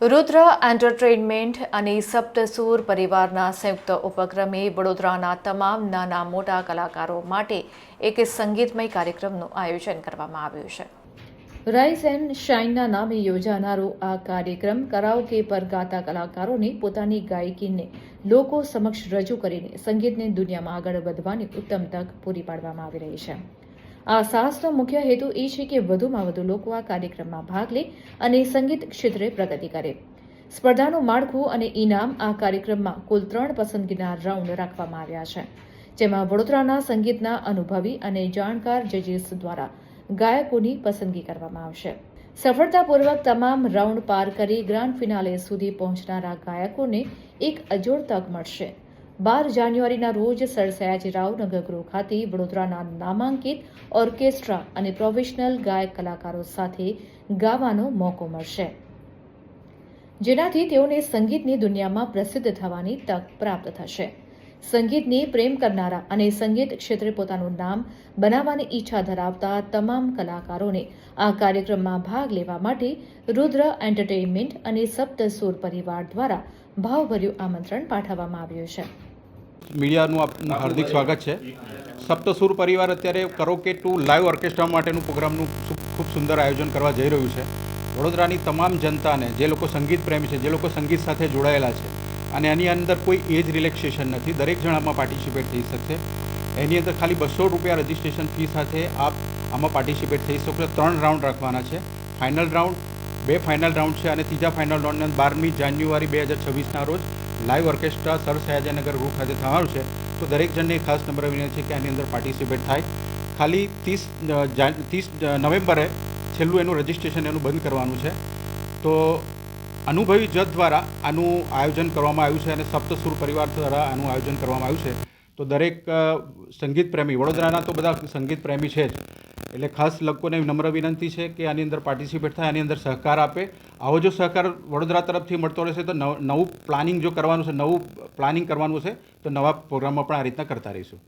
રુદ્ર entertainment અને સપ્તસૂર પરિવારના સંયુક્ત ઉપક્રમે વડોદરાના તમામ નાના મોટા કલાકારો માટે એક સંગીતમય કાર્યક્રમનું આયોજન કરવામાં આવ્યું છે. રાઇઝ એન્ડ શાઇનના નામે યોજાનારો આ કાર્યક્રમ કરાઓકે પર ગાતા કલાકારોને પોતાની ગાયકીને લોકો સમક્ષ રજૂ કરીને સંગીતની દુનિયામાં આગળ વધવાની ઉત્તમ તક પૂરી પાડવામાં આવી રહી છે. આ સાહસનો મુખ્ય હેતુ એ છે કે વધુમાં વધુ લોકો આ કાર્યક્રમમાં ભાગ લે અને સંગીત ક્ષેત્રે પ્રગતિ કરે. સ્પર્ધાનું માળખું અને ઇનામ આ કાર્યક્રમમાં કુલ ત્રણ પસંદગીના રાઉન્ડ રાખવામાં આવ્યા છે, જેમાં વડોદરાના સંગીતના અનુભવી અને જાણકાર જજીસ દ્વારા ગાયકોની પસંદગી કરવામાં આવશે. સફળતાપૂર્વક તમામ રાઉન્ડ પાર કરી ગ્રાન્ડ ફિનાલે સુધી પહોંચનારા ગાયકોને એક અજોડ તક મળશે. બાર જાન્યુઆરીના રોજ સર સયાજીરાવ નગરગૃહ ખાતે વડોદરાના નામાંકિત ઓર્કેસ્ટ્રા અને પ્રોફેશનલ ગાયક કલાકારો સાથે ગાવાનો મોકો મળશે. જેનાથી તેઓને સંગીતની દુનિયામાં પ્રસિદ્ધ થવાની તક પ્રાપ્ત થશે. સંગીતને પ્રેમ કરનારા અને સંગીત ક્ષેત્રે પોતાનું નામ બનાવવાની ઈચ્છા ધરાવતા તમામ કલાકારોને આ કાર્યક્રમમાં ભાગ લેવા માટે રુદ્ર એન્ટરટેઇનમેન્ટ અને સપ્તસુર પરિવાર દ્વારા ભાવભર્યું આમંત્રણ પાઠવવામાં આવ્યું છે. મીડિયાનું આપનું હાર્દિક સ્વાગત છે. સપ્તસુર પરિવાર અત્યારે કરો કે ટુ લાઈવ ઓર્કેસ્ટ્રા માટેનું પ્રોગ્રામનું ખૂબ સુંદર આયોજન કરવા જઈ રહ્યું છે. વડોદરાની તમામ જનતાને, જે લોકો સંગીત પ્રેમી છે, જે લોકો સંગીત સાથે જોડાયેલા છે, અને એની અંદર કોઈ એજ રિલેક્સેશન નથી. દરેક જણામાં પાર્ટિસિપેટ થઈ શકશે. એની અંદર ખાલી બસો રૂપિયા રજિસ્ટ્રેશન ફી સાથે આપ આમાં પાર્ટિસિપેટ થઈ શકશો ત્રણ રાઉન્ડ રાખવાના છે. ફાઇનલ રાઉન્ડ બે ફાઇનલ રાઉન્ડ છે અને ત્રીજા ફાઇનલ રાઉન્ડને બારમી જાન્યુઆરી બે હજાર છવ્વીસના રોજ લાઈવ ઓર્કેસ્ટ્રા સર સયાજીનગર રૂ ખાતે થવાનું છે. તો દરેક જણને ખાસ નંબર વિનંતી છે કે આની અંદર પાર્ટિસિપેટ થાય. ખાલી ત્રીસ ત્રીસ નવેમ્બરે છેલ્લું એનું રજિસ્ટ્રેશન એનું બંધ કરવાનું છે. તો અનુભવી જજ દ્વારા આનું આયોજન કરવામાં આવ્યું છે અને સપ્તસુર પરિવાર દ્વારા આનું આયોજન કરવામાં આવ્યું છે. તો દરેક સંગીત પ્રેમી વડોદરાના તો બધા સંગીત પ્રેમી છે જ. એટલે ખાસ લોકોને નમ્ર વિનંતી છે કે આની અંદર પાર્ટિસિપેટ થાય, આની અંદર સહકાર આપે. આવો જો સહકાર વડોદરા તરફથી મળતો રહેશે, તો નવ- પ્લાનિંગ જો કરવાનું છે, નવું પ્લાનિંગ કરવાનું છે, તો નવા પ્રોગ્રામમાં પણ આ રીતના કરતા રહીશું.